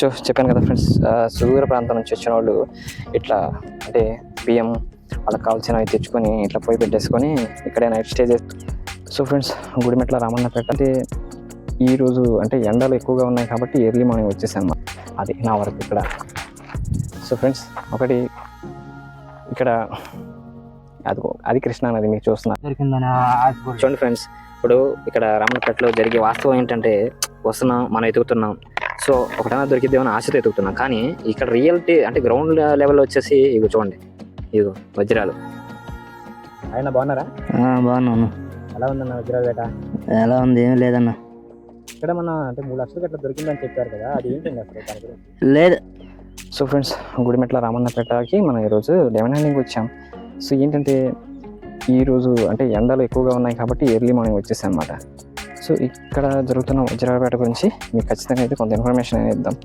So చెప్పాను కదా friends సుదూర ప్రాంతం నుంచి వచ్చిన వాళ్ళు ఇట్లా అంటే బియ్యం వాళ్ళకి కావాల్సినవి తెచ్చుకొని ఇట్లా పోయి పెట్టేసుకొని ఇక్కడే నైట్ స్టే చేస్తారు సో ఫ్రెండ్స్ గుడిమెట్ల రామన్నపేట అంటే ఈరోజు అంటే ఎండలు ఎక్కువగా ఉన్నాయి కాబట్టి ఎర్లీ మార్నింగ్ వచ్చేసాను అది నా వరకు ఇక్కడ. సో ఫ్రెండ్స్ ఒకటి ఇక్కడ అది అది కృష్ణా నది మీకు చూస్తున్నారు. చూడండి ఫ్రెండ్స్ ఇప్పుడు ఇక్కడ రామన్నపేటలో జరిగే వాస్తవం ఏంటంటే వస్తున్నాం మనం ఎదుగుతున్నాం. సో ఒకటైనా దొరికిద్దేమో అని ఆశతో ఎదుగుతున్నాం. కానీ ఇక్కడ రియాలిటీ అంటే గ్రౌండ్ లెవెల్లో వచ్చేసి ఇగో చూడండి. ఇగో వజ్రాలు. ఆయన బాగున్నారా? బాగున్నాను ఎలా ఉందన్న వజ్రాలు వేట? ఎలా ఉంది ఏం లేదన్న. ఇక్కడ మన అంటే మూడు లక్షలు గట్ల దొరికిందని చెప్పారు కదా అది ఏంటండి అసలు లేదు. సో ఫ్రెండ్స్ గుడిమెట్ల రామన్నపేటకి మనం ఈరోజు లెమన్ హ్యాండింగ్ వచ్చాం. సో ఏంటంటే ఈరోజు అంటే ఎండలు ఎక్కువగా ఉన్నాయి కాబట్టి ఎర్లీ మార్నింగ్ వచ్చేసాం అనమాట సో ఇక్కడ జరుగుతున్న వజ్రాలపేట గురించి మీకు ఖచ్చితంగా అయితే కొంత ఇన్ఫర్మేషన్ అనేది ఇద్దాం.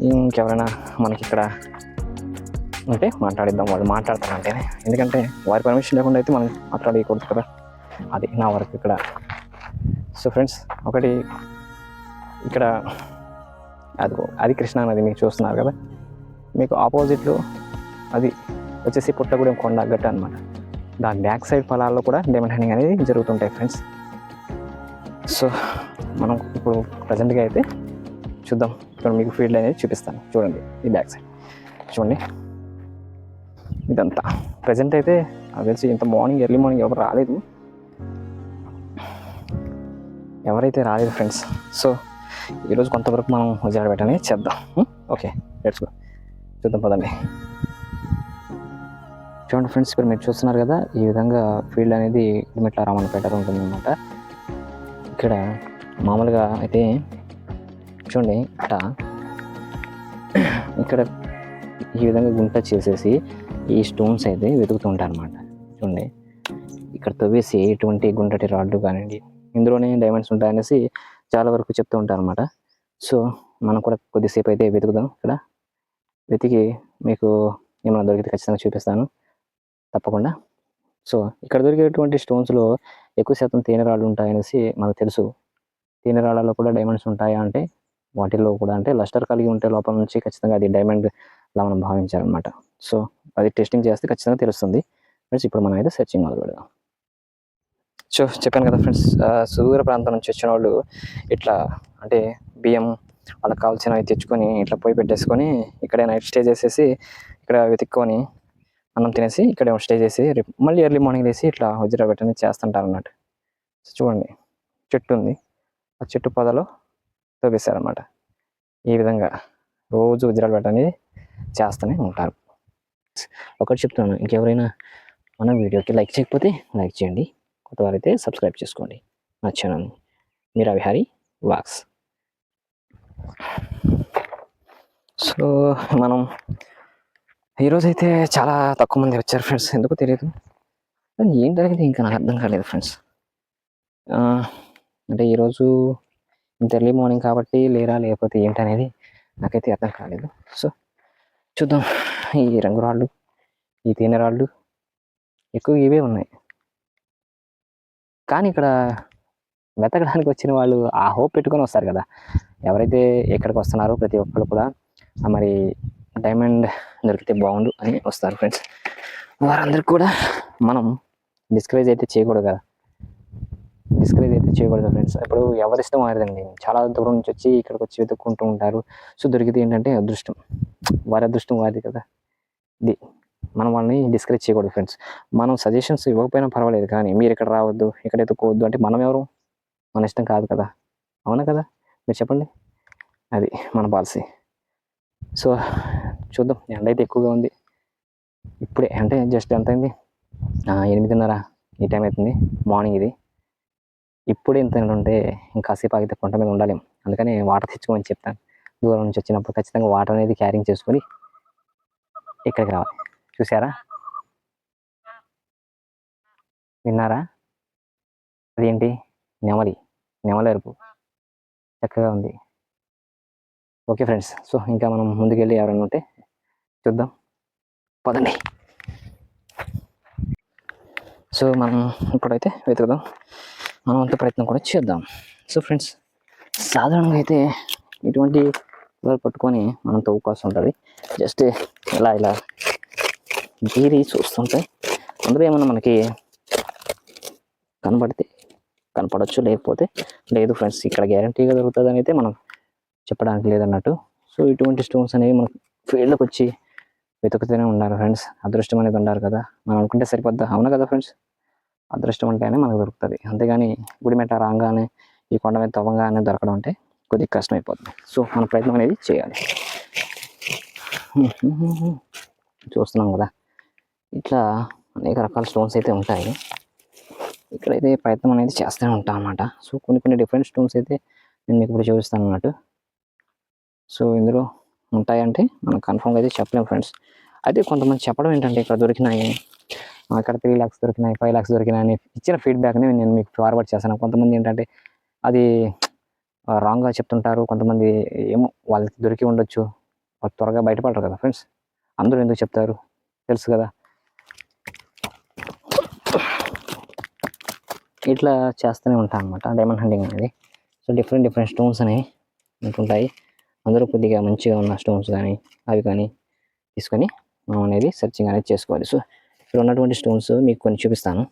ఇంకెవరైనా మనకి ఇక్కడ ఉంటే మాట్లాడిద్దాం వాళ్ళు మాట్లాడతారంటేనే. ఎందుకంటే వారి పర్మిషన్ లేకుండా అయితే మనం మాట్లాడకూడదు కదా. అది నా వరకు ఇక్కడ. సో ఫ్రెండ్స్ ఒకటి ఇక్కడ అది అది కృష్ణా నది మీకు చూస్తున్నారు కదా. మీకు ఆపోజిట్లో అది వచ్చేసి పుట్టగూడెం కొండ గట్ట అనమాట దాని బ్యాక్ సైడ్ పొలాల్లో కూడా డైమండ్ హ్యాండింగ్ అనేది జరుగుతుంటాయి ఫ్రెండ్స్ సో మనం ఇప్పుడు ప్రజెంట్గా అయితే చూద్దాం. ఇక్కడ మీకు ఫీల్డ్ అనేది చూపిస్తాను. చూడండి ఈ బ్యాక్ సైడ్ చూడండి. ఇదంతా. ప్రజెంట్ అయితే నాకు తెలిసి ఇంత మార్నింగ్ ఎర్లీ మార్నింగ్ ఎవరు రాలేదు. ఎవరైతే రాలేదు ఫ్రెండ్స్ సో ఈరోజు కొంతవరకు మనం వజ్రాలు పెట్టని చేద్దాం. ఓకే లెట్స్ గో చూద్దాం పదండి. చూడండి ఫ్రెండ్స్ ఇక్కడ మీరు చూస్తున్నారు కదా ఈ విధంగా ఫీల్డ్ అనేది ఇమిట్ల రామన్నపేటలో ఉంటుంది అనమాట ఇక్కడ మామూలుగా అయితే చూడండి ఇట ఇక్కడ ఈ విధంగా గుంట చేసేసి ఈ స్టోన్స్ అయితే వెతుకుతూ అనమాట చూడండి ఇక్కడ తవ్వేసి ఎటువంటి గుంటటి రాడ్లు కానివ్వండి ఇందులోనే డైమండ్స్ ఉంటాయనేసి చాలా వరకు చెప్తూ ఉంటారు అనమాట సో మనం కూడా కొద్దిసేపు అయితే వెతుకుదాం ఇక్కడ. వెతికి మీకు ఏమైనా దొరికితే ఖచ్చితంగా చూపిస్తాను. తప్పకుండా. సో ఇక్కడ దొరికేటువంటి స్టోన్స్లో ఎక్కువ శాతం తేనె రాళ్ళు ఉంటాయనేసి మనకు తెలుసు. తేనె రాళ్ళలో కూడా డైమండ్స్ ఉంటాయా అంటే వాటిల్లో కూడా అంటే లస్టర్ కలిగి ఉంటే లోపల నుంచి ఖచ్చితంగా అది డైమండ్ లా మనం భావించాలన్నమాట. సో అది టెస్టింగ్ చేస్తే ఖచ్చితంగా తెలుస్తుంది. ఫ్రెండ్స్ ఇప్పుడు మనం అయితే సెర్చింగ్ మొదలు పెడదాం. సో చెప్పాను కదా ఫ్రెండ్స్ సుదూర ప్రాంతం నుంచి వచ్చిన వాళ్ళు ఇట్లా అంటే బియ్యం వాళ్ళకి కావాల్సినవి తెచ్చుకొని ఇట్లా పోయి పెట్టేసుకొని ఇక్కడే నైట్ స్టే చేసేసి ఇక్కడ వెతుక్కొని అన్నం తినేసి ఇక్కడే స్టే చేసి రేపు మళ్ళీ ఎర్లీ మార్నింగ్ లేసి ఇట్లా వజ్రా పెట్టని చేస్తుంటారు అన్నట్టు చూడండి చెట్టు ఉంది. ఆ చెట్టు పొదలో తవ్వేశారనమాట ఈ విధంగా రోజు ఉజ్రాలు పెట్టని చేస్తూనే ఉంటారు. ఒకటి చెప్తున్నాను ఇంకెవరైనా మన వీడియోకి లైక్ చేయకపోతే లైక్ చేయండి. కొత్తవారైతే సబ్స్క్రైబ్ చేసుకోండి. నా channel Meera Vihari walks. So మనం ఈరోజు అయితే చాలా తక్కువ మంది వచ్చారు ఫ్రెండ్స్. ఎందుకో తెలియదు కానీ ఏం జరిగింది ఇంకా నాకు అర్థం కాలేదు ఫ్రెండ్స్. అంటే ఈరోజు ఇంత ఎర్లీ మార్నింగ్ కాబట్టి లేరా లేకపోతే ఏంటనేది నాకైతే అర్థం కాలేదు. సో చూద్దాం. ఈ రంగు రాళ్ళు ఈ తేనె రాళ్ళు ఎక్కువ ఇవే ఉన్నాయి. కానీ ఇక్కడ వెతకడానికి వచ్చిన వాళ్ళు ఆ హోప్ పెట్టుకొని వస్తారు కదా. ఎవరైతే ఎక్కడికి వస్తున్నారో ప్రతి ఒక్కరు కూడా మరి డైమండ్ దొరికితే బాగుండు అని వస్తారు ఫ్రెండ్స్. వారందరికీ కూడా మనం డిస్కరేజ్ అయితే చేయకూడదు కదా. డిస్కరేజ్ అయితే చేయకూడదు ఫ్రెండ్స్. ఇప్పుడు ఎవరి ఇష్టం వారిదండి. చాలా దూరం నుంచి వచ్చి ఇక్కడికి వచ్చి వెతుక్కుంటూ ఉంటారు. సో దొరికితే ఏంటంటే అదృష్టం. వారి అదృష్టం వారిది కదా. ఇది మనం వాళ్ళని డిస్కరేజ్ చేయకూడదు ఫ్రెండ్స్. మనం సజెషన్స్ ఇవ్వకపోయినా పర్వాలేదు. కానీ మీరు ఇక్కడ రావద్దు ఇక్కడ ఎత్తుకోవద్దు అంటే మనం ఎవరు? మన ఇష్టం కాదు కదా. అవునా కదా? మీరు చెప్పండి. అది మన పాలసీ. సో చూద్దాం. ఎండ అయితే ఎక్కువగా ఉంది. ఇప్పుడే అంటే జస్ట్ ఎంత అయింది? ఎనిమిదిన్నర ఈ టైం అవుతుంది. మార్నింగ్ ఇది. ఇప్పుడే ఇంత ఉంటే ఇంకాసేపు ఆగితే కొండ మీద ఉండాలేం. అందుకని వాటర్ తెచ్చుకోమని చెప్తాను. దూరం నుంచి వచ్చినప్పుడు ఖచ్చితంగా వాటర్ అనేది క్యారింగ్ చేసుకొని ఇక్కడికి రావాలి. చూసారా విన్నారా? అదేంటి? నెమలి. నెమలి అరుపు. చక్కగా ఉంది. Okay friends. సో ఇంకా మనం ముందుకెళ్ళి ఎవరైనా ఉంటే చూద్దాం. పదండి. సో మనం ఇప్పుడైతే వెతుకుదాం. మనం అంత ప్రయత్నం కూడా చేద్దాం. సో ఫ్రెండ్స్ సాధారణంగా అయితే ఇటువంటి పట్టుకొని మనం తవ్వుకోవాల్సి ఉంటుంది. జస్ట్ ఇలా ఇలా గీరి చూస్తుంటే అందులో ఏమన్నా మనకి కనబడితే కనపడచ్చు లేకపోతే లేదు ఫ్రెండ్స్ ఇక్కడ గ్యారంటీగా దొరుకుతుంది అయితే మనం చెప్పడానికి లేదన్నట్టు. సో ఇటువంటి స్టోన్స్ అనేవి మనం ఫీల్డ్కి వచ్చి వెతుకుతూనే ఉండాలి ఫ్రెండ్స్ అదృష్టం అనేది ఉండాలి కదా. మనం అనుకుంటే సరిపోద్దా? అవును కదా ఫ్రెండ్స్ అదృష్టం ఉంటేనే మనకు దొరుకుతుంది. అంతేగాని గుడిమెట్ట రాగానే ఈ కొండ మీద తవ్వగానే దొరకడం అంటే కొద్దిగా కష్టం అయిపోతుంది సో మన ప్రయత్నం అనేది చేయాలి. చూస్తున్నాం కదా. ఇట్లా అనేక రకాల స్టోన్స్ అయితే ఉంటాయి. ఇక్కడైతే ప్రయత్నం అనేది చేస్తూనే ఉంటాం అన్నమాట. సో కొన్ని కొన్ని డిఫరెంట్ స్టోన్స్ అయితే నేను మీకు ఇప్పుడు చూపిస్తాను అన్నట్టు. సో ఇందులో ఉంటాయంటే మనం కన్ఫర్మ్గా అయితే చెప్పలేము ఫ్రెండ్స్ అయితే కొంతమంది చెప్పడం ఏంటంటే ఇక్కడ దొరికినాయి. అక్కడ ఇక్కడ త్రీ ల్యాక్స్ దొరికినాయి ఫైవ్ ల్యాక్స్ దొరికినాయి అని ఇచ్చిన ఫీడ్బ్యాక్ని నేను మీకు ఫార్వర్డ్ చేశాను కొంతమంది ఏంటంటే అది రాంగ్గా చెప్తుంటారు. కొంతమంది ఏమో వాళ్ళకి దొరికి ఉండొచ్చు. వాళ్ళు త్వరగా బయటపడరు కదా ఫ్రెండ్స్ అందరూ ఎందుకు చెప్తారు? తెలుసు కదా. ఇట్లా చేస్తూనే ఉంటాను అనమాట డైమండ్ హండింగ్ అనేది. సో డిఫరెంట్ డిఫరెంట్ స్టోన్స్ అనేవి ఉంటుంటాయి అందులో కొద్దిగా మంచిగా ఉన్న స్టోన్స్ కానీ అవి కానీ తీసుకొని మనం అనేది సెర్చింగ్ అనేది చేసుకోవాలి. సో ఇక్కడ ఉన్నటువంటి స్టోన్స్ మీకు కొన్ని చూపిస్తాను.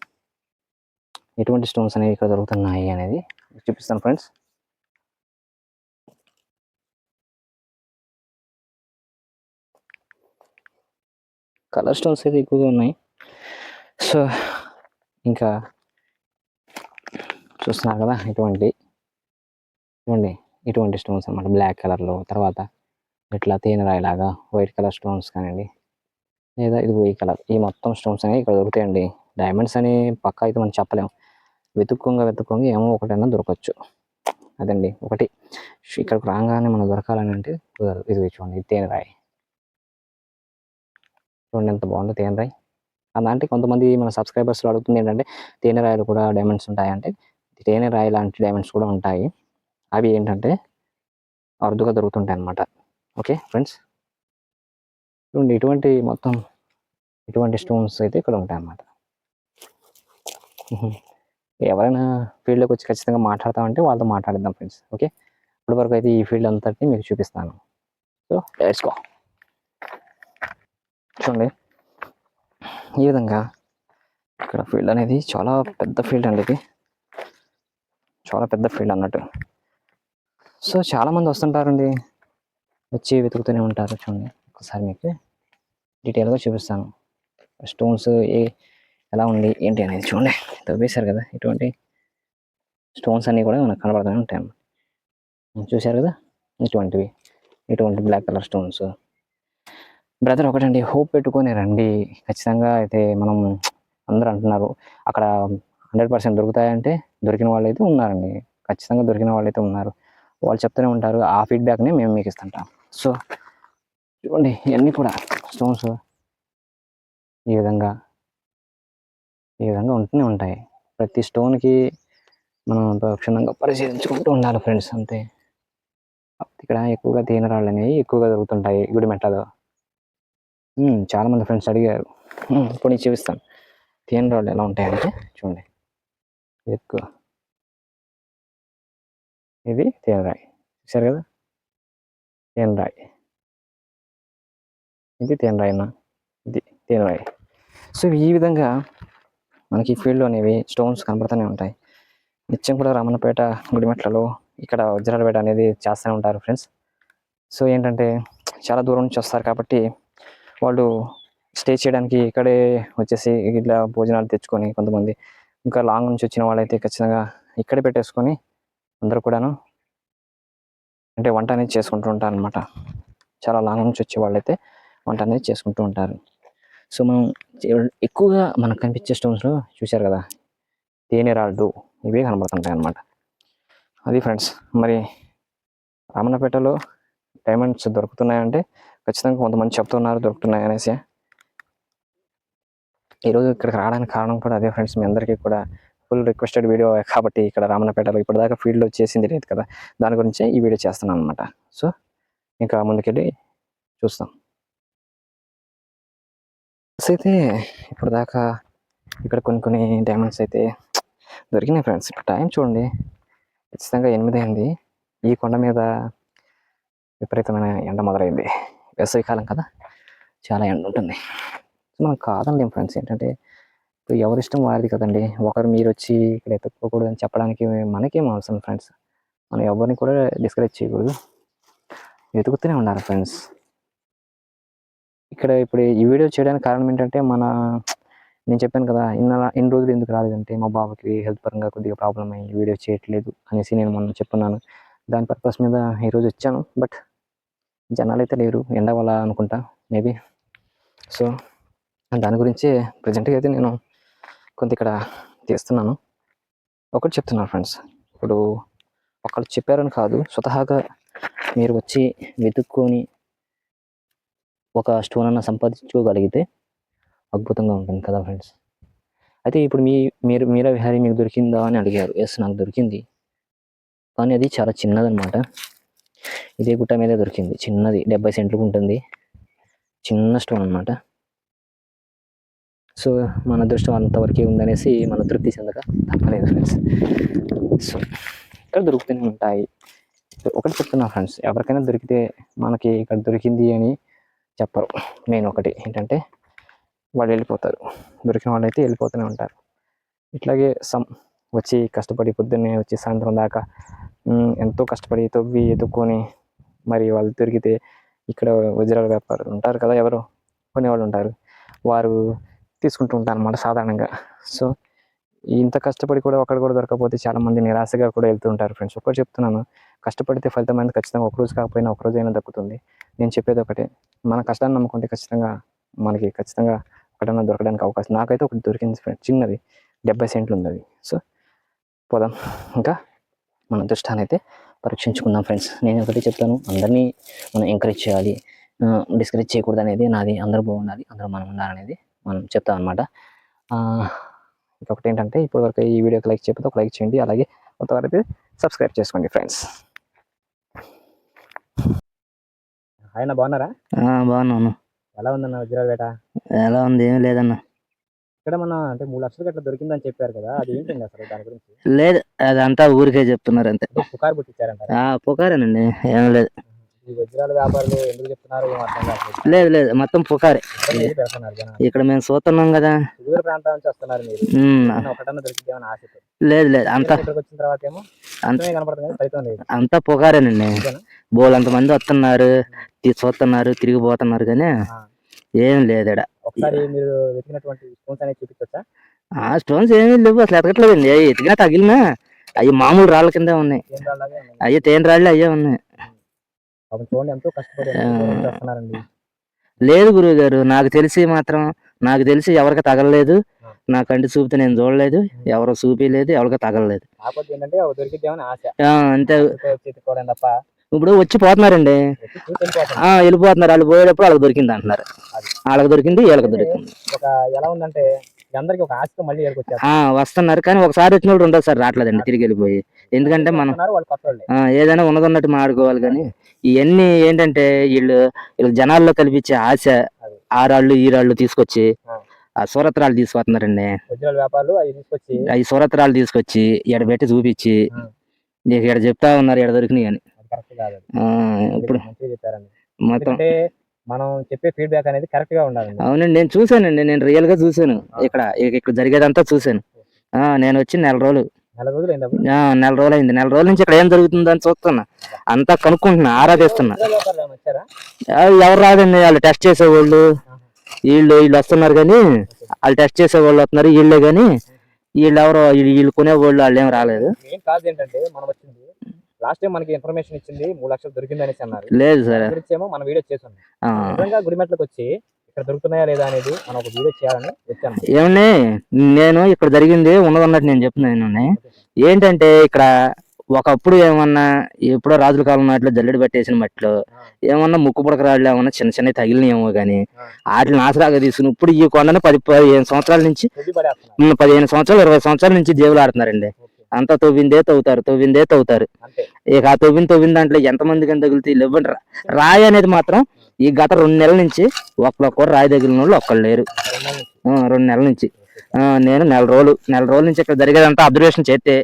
ఎటువంటి స్టోన్స్ అనేవి ఇక్కడ దొరుకుతున్నాయి అనేది చూపిస్తాను ఫ్రెండ్స్ కలర్ స్టోన్స్ అయితే ఎక్కువగా ఉన్నాయి. సో ఇంకా చూస్తున్నారు కదా ఇటువంటి ఇవ్వండి ఇటువంటి స్టోన్స్ అనమాట బ్లాక్ కలర్లో తర్వాత ఇట్లా తేనెరాయిలాగా వైట్ కలర్ స్టోన్స్ కానివ్వండి లేదా ఇది ఈ కలర్ ఈ మొత్తం స్టోన్స్ అనేవి ఇక్కడ దొరుకుతాయండి. డైమండ్స్ అని పక్కా అయితే మనం చెప్పలేము వెతుక్కోగా వెతుక్కోగా ఏమో ఒకటైనా దొరకచ్చు. అదండి ఒకటి. ఇక్కడికి రాగానే మనం దొరకాలని అంటే కుదరదు. ఇది చూడండి తేనెరాయి. తేనె రాయి చూడండి ఎంత బాగుందో తేనె రాయి అలాంటి కొంతమంది మన సబ్స్క్రైబర్స్లో అడుగుతుంది ఏంటంటే తేనె రాయిలు కూడా డైమండ్స్ ఉంటాయంటే తేనె రాయి లాంటి డైమండ్స్ కూడా ఉంటాయి. అవి ఏంటంటే అరుదుగా దొరుకుతుంటాయి అన్నమాట. Okay friends? చూడండి ఇటువంటి మొత్తం ఇటువంటి స్టోన్స్ అయితే ఇక్కడ ఉంటాయి అన్నమాట. ఎవరైనా ఫీల్డ్లోకి వచ్చి ఖచ్చితంగా మాట్లాడతామంటే వాళ్ళతో మాట్లాడిద్దాం ఫ్రెండ్స్. ఓకే? ఇప్పటి వరకు అయితే ఈ ఫీల్డ్ అంతటి మీకు చూపిస్తాను. So let's go. చూడండి. ఈ విధంగా ఇక్కడ ఫీల్డ్ అనేది చాలా పెద్ద ఫీల్డ్ అండి ఇది. చాలా పెద్ద ఫీల్డ్ అన్నట్టు. సో చాలామంది వస్తుంటారండి. వచ్చి వెతుకుతూనే ఉంటారు చూడండి. ఒకసారి మీకు డీటెయిల్గా చూపిస్తాను. స్టోన్స్ ఏ ఎలా ఉంది ఏంటి అనేది చూడండి. తవ్వేశారు కదా ఇటువంటి స్టోన్స్ అన్నీ కూడా మనకు కనబడుతూనే ఉంటాయి చూశారు కదా ఇటువంటివి. ఇటువంటి బ్లాక్ కలర్ స్టోన్స్. బ్రదర్ ఒకటండి హోప్ పెట్టుకొని రండి. ఖచ్చితంగా అయితే మనం అందరూ అంటున్నారు. అక్కడ హండ్రెడ్ పర్సెంట్ దొరుకుతాయంటే దొరికిన వాళ్ళు అయితే ఉన్నారండి. ఖచ్చితంగా దొరికిన వాళ్ళు అయితే ఉన్నారు. వాళ్ళు చెప్తూనే ఉంటారు ఆ ఫీడ్బ్యాక్ని మేము మీకు ఇస్తుంటాం. సో చూడండి ఇవన్నీ కూడా స్టోన్స్ ఈ విధంగా ఈ విధంగా ఉంటూనే ఉంటాయి. ప్రతి స్టోన్కి మనం క్షుణ్ణంగా పరిశీలించుకుంటూ ఉండాలి ఫ్రెండ్స్ అంతే. ఇక్కడ ఎక్కువగా తేనె రాళ్ళు అనేవి ఎక్కువగా దొరుకుతుంటాయి గుడి మెట్టలో. చాలామంది ఫ్రెండ్స్ అడిగారు. ఇప్పుడు నేను చూపిస్తాను. తేనె రాళ్ళు ఎలా ఉంటాయంటే చూడండి. ఎక్కువ. ఇది తేనె రాయి చూసారు కదా? తేనె రాయి ఇది తేనె అన్న ఇది తేనరాయి. సో ఈ విధంగా మనకి ఈ అనేవి స్టోన్స్ కనబడుతూనే ఉంటాయి. నిత్యం కూడా రామన్నపేట గుడిమెట్లలో ఇక్కడ వజ్రాలపేట అనేది చేస్తూనే ఉంటారు ఫ్రెండ్స్. సో ఏంటంటే చాలా దూరం నుంచి వస్తారు కాబట్టి వాళ్ళు స్టే చేయడానికి ఇక్కడే వచ్చేసి ఇట్లా భోజనాలు తెచ్చుకొని కొంతమంది ఇంకా లాంగ్ నుంచి వచ్చిన వాళ్ళైతే ఖచ్చితంగా ఇక్కడే పెట్టేసుకొని అందరూ కూడాను అంటే వంట అనేది చేసుకుంటూ ఉంటారు అనమాట చాలా లాంగ్ నుంచి వచ్చే వాళ్ళైతే వంట అనేది చేసుకుంటూ ఉంటారు. సో మనం ఎక్కువగా మనకు కనిపించే స్టోన్స్లో చూశారు కదా తేనె రాళ్ళు ఇవే కనబడుతుంటాయి అనమాట అది ఫ్రెండ్స్ మరి రామన్నపేటలో డైమండ్స్ దొరుకుతున్నాయంటే ఖచ్చితంగా కొంతమంది చెప్తున్నారు దొరుకుతున్నాయి అనేసి. ఈరోజు ఇక్కడికి రావడానికి కారణం కూడా అదే ఫ్రెండ్స్ మీ అందరికీ కూడా ఫుల్ రిక్వెస్టెడ్ వీడియో కాబట్టి ఇక్కడ రామన్నపేటలో ఇప్పటిదాకా ఫీల్డ్లో చేసింది లేదు కదా. దాని గురించే ఈ వీడియో చేస్తున్నాను అనమాట సో ఇంకా ముందుకెళ్ళి చూస్తాం. ఫ్రెండ్స్ అయితే ఇప్పుడు దాకా ఇక్కడ కొన్ని కొన్ని డైమండ్స్ అయితే దొరికినాయి ఫ్రెండ్స్ ఇప్పుడు టైం చూడండి. ఖచ్చితంగా ఎనిమిది అయింది ఈ కొండ మీద విపరీతమైన ఎండ మొదలైంది. వేసవికాలం కదా. చాలా ఎండ ఉంటుంది. మనం కాదండి ఫ్రెండ్స్ ఏంటంటే ఎవరిష్టం వారిది కదండి. ఒకరు మీరు వచ్చి ఇక్కడ ఎత్తుక్కోకూడదు అని చెప్పడానికి మనకేం అవసరం ఫ్రెండ్స్. మనం ఎవరిని కూడా డిస్కరేజ్ చేయకూడదు. వెతుకుతూనే ఉండాలి ఫ్రెండ్స్. ఇక్కడ ఇప్పుడు ఈ వీడియో చేయడానికి కారణం ఏంటంటే మన నేను చెప్పాను కదా ఇన్న ఇన్ని రోజులు ఎందుకు రాలేదంటే మా బాబుకి హెల్త్ పరంగా కొద్దిగా ప్రాబ్లం అయ్యి వీడియో చేయట్లేదు అనేసి నేను మొన్న చెప్పున్నాను. దాని పర్పస్ మీద ఈరోజు వచ్చాను బట్ జనాలు అయితే లేరు ఎండ వల్ల అనుకుంటా మేబీ. సో దాని గురించి ప్రజెంట్గా అయితే నేను కొంత ఇక్కడ తీస్తున్నాను. ఒకటి చెప్తున్నాను ఫ్రెండ్స్. ఇప్పుడు ఒకళ్ళు చెప్పారని కాదు స్వతహాగా మీరు వచ్చి వెతుక్కొని ఒక స్టోన్ అన్న సంపాదించుకోగలిగితే అద్భుతంగా ఉంటుంది కదా ఫ్రెండ్స్. అయితే ఇప్పుడు మీ మీరు మీరా విహారీ మీకు దొరికిందా అని అడిగారు. ఎస్ నాకు దొరికింది. కానీ అది చాలా చిన్నదనమాట ఇదే గుట్ట మీదే దొరికింది. చిన్నది డెబ్బై సెంట్లకు ఉంటుంది. చిన్న స్టోన్ అన్నమాట. సో మన అదృష్టం అంతవరకే ఉందనేసి మన తృప్తి చెందక తప్పలేదు ఫ్రెండ్స్. సో ఇక్కడ దొరుకుతూనే ఉంటాయి. ఒకటి చెప్తున్నా ఫ్రెండ్స్ ఎవరికైనా దొరికితే మనకి ఇక్కడ దొరికింది అని చెప్పరు. నేను ఒకటి ఏంటంటే వాళ్ళు వెళ్ళిపోతారు. దొరికిన వాళ్ళు అయితే వెళ్ళిపోతూనే ఉంటారు. ఇట్లాగే సమ్ వచ్చి కష్టపడి పొద్దున్నే వచ్చి సాయంత్రం దాకా ఎంతో కష్టపడి తవ్వి ఎదుక్కొని మరి వాళ్ళు దొరికితే ఇక్కడ వజ్రాల వ్యాపారులు ఉంటారు కదా ఎవరు కొనేవాళ్ళు ఉంటారు. వారు తీసుకుంటూ ఉంటాను అన్నమాట సాధారణంగా. సో ఇంత కష్టపడి కూడా ఒకటి కూడా దొరకకపోతే చాలామంది నిరాశగా కూడా వెళ్తూ ఉంటారు ఫ్రెండ్స్. ఒకటి చెప్తున్నాను కష్టపడితే ఫలితం అనేది ఖచ్చితంగా ఒకరోజు కాకపోయినా ఒకరోజు అయినా దక్కుతుంది. నేను చెప్పేది ఒకటే మన కష్టాన్ని నమ్ముకుంటే ఖచ్చితంగా మనకి ఖచ్చితంగా ఒకటన్నా దొరకడానికి అవకాశం నాకైతే ఒకటి దొరికింది ఫ్రెండ్ చిన్నది డెబ్బై సెంట్లు ఉంది అది సో పోదాం. ఇంకా మన దృష్టాన్ని అయితే పరీక్షించుకుందాం ఫ్రెండ్స్. నేను ఒకటి చెప్తాను అందరినీ మనం ఎంకరేజ్ చేయాలి. డిస్కరేజ్ చేయకూడదు అనేది నాది అందరూ బాగుండాలి అందరూ మనం ఉండాలనేది మనం చెప్తాం అనమాట ఇంకొకటి ఏంటంటే ఇప్పుడు వరకు ఈ వీడియోకి లైక్ చెప్పితే ఒక లైక్ చేయండి. అలాగే కొంతవరకు అయితే సబ్స్క్రైబ్ చేసుకోండి ఫ్రెండ్స్. ఆయన బాగున్నారా? ఆ, బాగున్నాను ఎలా ఉందన్న వజ్రాల వేట? ఎలా ఉంది? ఏం లేదన్న. ఇక్కడ మన అంటే మూడు లక్షలు గట్ల దొరికిందని చెప్పారు కదా అది ఏంటండి అసలు దాని గురించి? లేదు అదంతా ఊరికే చెప్తున్నారు అంతే. పుకారు పుట్టించారంటారా? ఆ, పుకారేనండి. ఏం లేదు. వజ్రాల వ్యాపారులు ఎందుకు చెప్తున్నారు? లేదు లేదు మొత్తం పుకారే. ఇక్కడ మేము చూస్తున్నాం కదా. సుదూర నుంచి వస్తున్నారు మీరు. ఒకటన్నా దొరికిద్దామని లేదు లేదు అంతా వచ్చిన తర్వాత ఏమో అంత కానీ అంతేనా? బోలంత మంది వస్తున్నారు చూస్తున్నారు తిరిగిపోతున్నారు కానీ ఆ. ఏం లేదు. ఒకసారి మీరు వెతికినటువంటి స్టోన్స్ చూపించొచ్చా? ఆ స్టోన్స్ ఏమీ లేవు అసలు ఎతకట్లేదండి ఎతికినా తగిలినా. అవి మామూలు రాళ్ళ కిందే ఉన్నాయి. అవి తేనె రాళ్ళు అయ్యే ఉన్నాయి. చూడండి ఎంతో కష్టపడి లేదు గురువు గారు నాకు తెలిసి మాత్రం నాకు తెలిసి ఎవరికి తగలలేదు. నా కంటి చూపితే నేను చూడలేదు. ఎవరు చూపించలేదు ఎవరికి తగలలేదు. అంతే. ఇప్పుడు వచ్చి పోతున్నారండి. వెళ్ళిపోతున్నారు. వాళ్ళు పోయేటప్పుడు వాళ్ళకి దొరికింది అంటున్నారు. వాళ్ళకి దొరికింది వీళ్ళకి దొరికింది. ఒక ఎలా ఉందంటే అందరికి ఒక ఆశతో మళ్ళీ వస్తున్నారు. కానీ ఒకసారి వచ్చినప్పుడు రెండోసారి రావట్లేదండి. తిరిగి వెళ్ళిపోయి. ఎందుకంటే మనం ఏదైనా ఉన్నది ఉన్నట్టు మాడుకోవాలి కానీ ఇవన్నీ ఏంటంటే వీళ్ళు వీళ్ళు జనాల్లో కల్పించే ఆశ. ఆ రాళ్ళు ఈ రాళ్ళు తీసుకొచ్చి ఆ. సూరత్రాలు తీసుకొస్తున్నారండి అవి సూరత్రాలు తీసుకొచ్చి ఈడ పెట్టి చూపించి. నీకు ఇక్కడ చెప్తా ఉన్నారు ఇక్కడ దొరికినాయి అని. ఇప్పుడు మొత్తం మనం చెప్పే ఫీడ్బ్యాక్ అనేది కరెక్ట్గా ఉండాలండి. అవునండి నేను చూశానండి నేను రియల్గా చూశాను. ఇక్కడ ఇక- ఇక్కడ జరిగేదంతా చూశాను. ఆ, నేను వచ్చి నెల రోజులు నెల రోజులు అయింది నెల రోజులు నుంచి ఇక్కడ ఏం జరుగుతుందో అని చూస్తున్నా. అంతా కనుక్కుంటున్నా ఆరాధిస్తున్నా. ఎవరు రాదండి వాళ్ళు టెస్ట్ చేసేవాళ్ళు. వీళ్ళు వీళ్ళు వస్తున్నారు కానీ వాళ్ళు టెస్ట్ చేసేవాళ్ళు వస్తున్నారు వీళ్ళే కానీ. వీళ్ళు ఎవరో వీళ్ళు వీళ్ళు కొనేవాళ్ళు వాళ్ళు ఏం రాలేదు. ఏం కాదు ఏంటంటే మనం వచ్చింది. లాస్ట్ టైం మనకి ఇన్ఫర్మేషన్ ఇచ్చింది మూడు లక్షలు దొరికింది అనేసి అన్నారు. లేదు సార్. మనం వీడియో చేసాం నిజంగా గుడిమెట్లకు వచ్చి ఇక్కడ దొరుకుతున్నాయా లేదా అనేది మనం ఒక వీడియో చేయాలని వచ్చాను. ఏమండి నేను ఇక్కడ జరిగింది ఉన్నది ఉన్నట్టు నేను చెప్తున్నాను ఏంటంటే ఇక్కడ ఒకప్పుడు ఏమన్నా ఎప్పుడో రాజుల కాలం నాటిలో జల్లెడ పట్టేసిన మట్టిలో ఏమన్నా ముక్కు పుడక రాళ్ళు ఏమన్నా చిన్న చిన్న తగిలినేమో కానీ వాటిని ఆసరాగా తీసుకుని ఇప్పుడు ఈ కొండను పది పదిహేను సంవత్సరాల నుంచి పదిహేను సంవత్సరాలు ఇరవై సంవత్సరాల నుంచి దేవులు ఆడుతున్నారండి. అంతా తవ్విందే తవ్వుతారు తవ్విందే తవ్వుతారు. ఇక ఆ తవ్విన తవ్విన దాంట్లో ఎంతమందికి ఎంత తగులుతాయి ఇవ్వండి రాయి అనేది మాత్రం ఈ గత రెండు నెలల నుంచి ఒక్కళ్ళొక్కరు రాయి తగిలిన వాళ్ళు ఒక్కళ్ళు లేరు. రెండు నెలల నుంచి. నేను నెల రోజులు నెల రోజుల నుంచి ఇక్కడ జరిగేదంతా అబ్జర్వేషన్ చేస్తే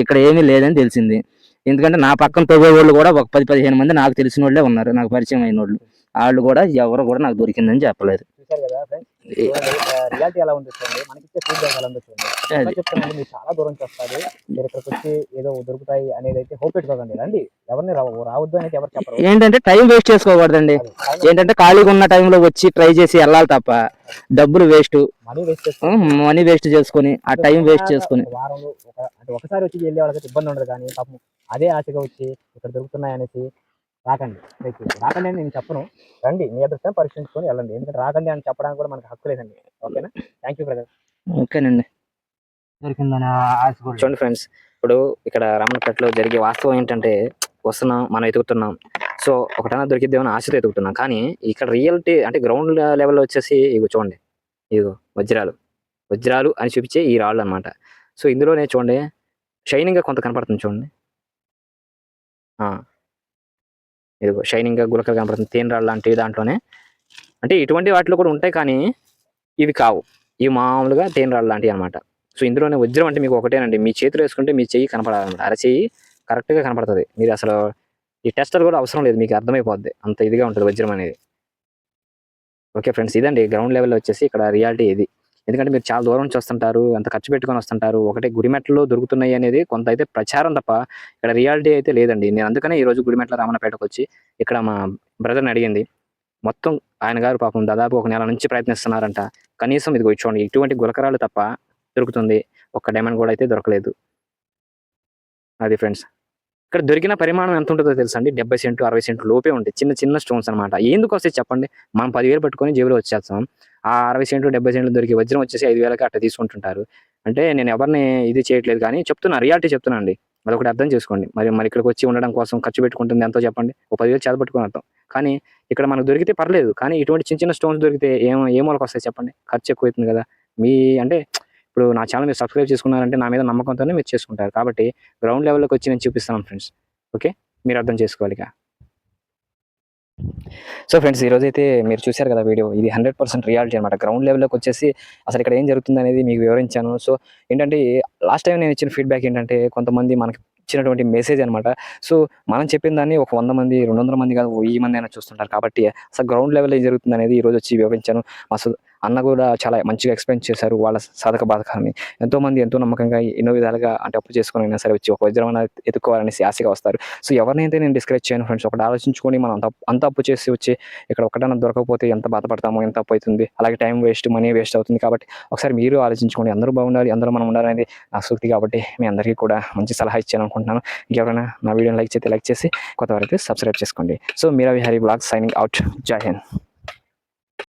ఇక్కడ ఏమీ లేదని తెలిసింది. ఎందుకంటే నా పక్కన తవ్వే వాళ్ళు కూడా ఒక పది పదిహేను మంది నాకు తెలిసిన వాళ్ళే ఉన్నారు నాకు పరిచయం అయిన వాళ్ళు వాళ్ళు కూడా ఎవరు కూడా నాకు దొరికిందని చెప్పలేదు. చూశారు కదా ఫ్రెండ్స్ రియాలిటీ ఎలా ఉంది చూడండి మనకి ఇచ్చే ఫీడ్బ్యాక్ ఎలా ఉంది చూడండి అది. ఎలా చెప్తానండి మీరు చాలా దూరం మీరు ఇక్కడికి వచ్చి ఏదో దొరుకుతాయి అనేది అయితే హోప్ పెట్టుకోకండి రండి. ఎవరిని రావ- రావద్దు అనేది ఎవరు చెప్పరు. ఏంటంటే టైం వేస్ట్ చేసుకోకూడదండి. ఏంటంటే ఖాళీగా ఉన్న టైంలో వచ్చి ట్రై చేసి వెళ్ళాలి తప్ప డబ్బులు వేస్ట్ మనీ వేస్ట్ చేస్తారు మనీ వేస్ట్ చేసుకొని ఆ టైం వేస్ట్ చేసుకొని. వారంలో ఒక అంటే ఒకసారి వచ్చి వెళ్ళే వాళ్ళకి ఇబ్బంది ఉండదు కానీ పాపం అదే ఆశగా వచ్చి ఇక్కడ దొరుకుతున్నాయి అనేసి రాకండి. రాకండి అని నేను చెప్పను. రండి మీ అదృష్టం పరీక్షించుకొని వెళ్ళండి. ఎందుకంటే రాకండి అని చెప్పడానికి కూడా మనకు హక్కు లేదండి. ఓకేనా? థ్యాంక్ యూ బ్రదర్ ఓకేనండి. దొరికిందని ఆశ చూడండి ఫ్రెండ్స్ ఇప్పుడు ఇక్కడ రామన్నపేటలో జరిగే వాస్తవం ఏంటంటే వస్తున్నాం మనం ఎదుగుతున్నాం. సో ఒకటైనా దొరికిద్దామని ఆశతో ఎదుగుతున్నాం. కానీ ఇక్కడ రియాలిటీ అంటే గ్రౌండ్ లెవెల్లో వచ్చేసి ఇగో చూడండి. ఇదిగో వజ్రాలు. వజ్రాలు అని చూపించే ఈ రాళ్ళు అన్నమాట. సో ఇందులోనే చూడండి షైనింగ్గా కొంత కనపడుతుంది చూడండి. ఆ, ఇదిగో షైనింగ్గా గులకలు కనపడుతుంది. తేనె రాళ్ళు లాంటివి దాంట్లోనే. అంటే ఇటువంటి వాటిలో కూడా ఉంటాయి కానీ ఇవి కావు. ఇవి మామూలుగా తేనెరాళ్ళు లాంటివి అనమాట సో ఇందులోనే వజ్రం అంటే మీకు ఒకటేనండి. మీ చేతిలో వేసుకుంటే మీ చెయ్యి కనపడాలన్నమాట. అరచేయి కరెక్ట్గా కనపడుతుంది. మీరు అసలు ఈ టెస్టర్ కూడా అవసరం లేదు. మీకు అర్థమైపోద్ది. అంత ఇదిగా ఉంటుంది వజ్రం అనేది. ఓకే ఫ్రెండ్స్ ఇదండి. గ్రౌండ్ లెవెల్లో వచ్చేసి ఇక్కడ రియాలిటీ ఇది. ఎందుకంటే మీరు చాలా దూరం నుంచి వస్తుంటారు అంత ఖర్చు పెట్టుకొని వస్తుంటారు ఒకటే గుడిమెట్లో దొరుకుతున్నాయి అనేది కొంత అయితే ప్రచారం తప్ప ఇక్కడ రియాలిటీ అయితే లేదండి. నేను అందుకనే ఈరోజు గుడిమెట్ల రామన్నపేటకు వచ్చి ఇక్కడ మా బ్రదర్ని అడిగింది. మొత్తం ఆయన గారు పాపం దాదాపు ఒక నెల నుంచి ప్రయత్నిస్తున్నారంట. కనీసం ఇది చూడండి ఇటువంటి గులకరాలు తప్ప దొరుకుతుంది. ఒక్క డైమండ్ కూడా అయితే దొరకలేదు. అది ఫ్రెండ్స్. ఇక్కడ దొరికిన పరిమాణం ఎంత ఉంటుందో తెలుసా అండి డెబ్బై సెంట్లు అరవై సెంట్లు లోపే ఉంటాయి. చిన్న చిన్న స్టోన్స్ అనమాట ఎందుకు వస్తాయి చెప్పండి? మనం పదివేలు పట్టుకొని జేబులో వచ్చేస్తాం. ఆ అరవై సెంట్లు డెబ్బై సెంట్లు దొరికి వజ్రం వచ్చేసి ఐదు వేలకి అట్లా తీసుకుంటుంటారు. అంటే నేను ఎవరిని ఇది చేయట్లేదు కానీ చెప్తున్నా రియాలిటీ చెప్తున్నా అండి. అదొకటి అర్థం చేసుకోండి. మరి మరి ఇక్కడికి వచ్చి ఉండడం కోసం ఖర్చు పెట్టుకుంటుంది ఎంతో చెప్పండి. ఒక పదివేలు చేత పట్టుకుని అర్థం కానీ ఇక్కడ మనకు దొరికితే పర్లేదు. కానీ ఇటువంటి చిన్న చిన్న స్టోన్స్ దొరికితే ఏం ఏ మూలకు వస్తాయి చెప్పండి? ఖర్చు ఎక్కువ అవుతుంది కదా. మీ అంటే ఇప్పుడు నా ఛానల్ మీరు సబ్స్క్రైబ్ చేసుకున్నారంటే నా మీద నమ్మకంతోనే మీరు చేసుకుంటారు. కాబట్టి గ్రౌండ్ లెవెల్లోకి వచ్చి నేను చూపిస్తాను ఫ్రెండ్స్. ఓకే? మీరు అర్థం చేసుకోవాలి ఇక. సో ఫ్రెండ్స్ ఈరోజు అయితే మీరు చూశారు కదా వీడియో. ఇది హండ్రెడ్ పర్సెంట్ రియాలిటీ అనమాట గ్రౌండ్ లెవెల్లోకి వచ్చేసి అసలు ఇక్కడ ఏం జరుగుతుంది అనేది మీకు వివరించాను. సో ఏంటంటే లాస్ట్ టైం నేను ఇచ్చిన ఫీడ్బ్యాక్ ఏంటంటే కొంతమంది మనకి ఇచ్చినటువంటి మెసేజ్ అనమాట సో మనం చెప్పిన దాన్ని ఒక వంద మంది రెండు వందల మంది కాదు వెయ్యి మంది అయినా చూస్తుంటారు. కాబట్టి అసలు గ్రౌండ్ లెవెల్ ఏం జరుగుతుంది అనేది ఈరోజు వచ్చి వివరించాను. అసలు అన్న కూడా చాలా మంచిగా ఎక్స్ప్లెయిన్ చేశారు వాళ్ళ సాధక బాధకాన్ని. ఎంతోమంది ఎంతో నమ్మకంగా ఎన్నో విధాలుగా అంటే అప్పు చేసుకుని అయినా సరే వచ్చి ఒక వజ్రం అనేది ఎత్తుకోవాలనేసి ఆశగా వస్తారు. సో ఎవరినైతే నేను డిస్కరేజ్ చేయను ఫ్రెండ్స్ ఒకటి ఆలోచించుకొని మనం అంత అంత అప్పు చేసి వచ్చి ఇక్కడ ఒకటన్నా దొరకకపోతే ఎంత బాధపడతామో ఎంత అప్పు అవుతుంది? అలాగే టైం వేస్ట్ మనీ వేస్ట్ అవుతుంది కాబట్టి ఒకసారి మీరు ఆలోచించుకోండి. అందరూ బాగుండాలి అందరూ మనం ఉండాలనేది నా సూక్తి కాబట్టి మీ అందరికీ కూడా మంచి సలహా ఇచ్చాను అనుకుంటున్నాను ఇంకెవరైనా నా వీడియోని లైక్ చేస్తే లైక్ చేసి కొత్త వరకు సబ్స్క్రైబ్ చేసుకోండి. So Meera Vihari blog signing out Jai Hind.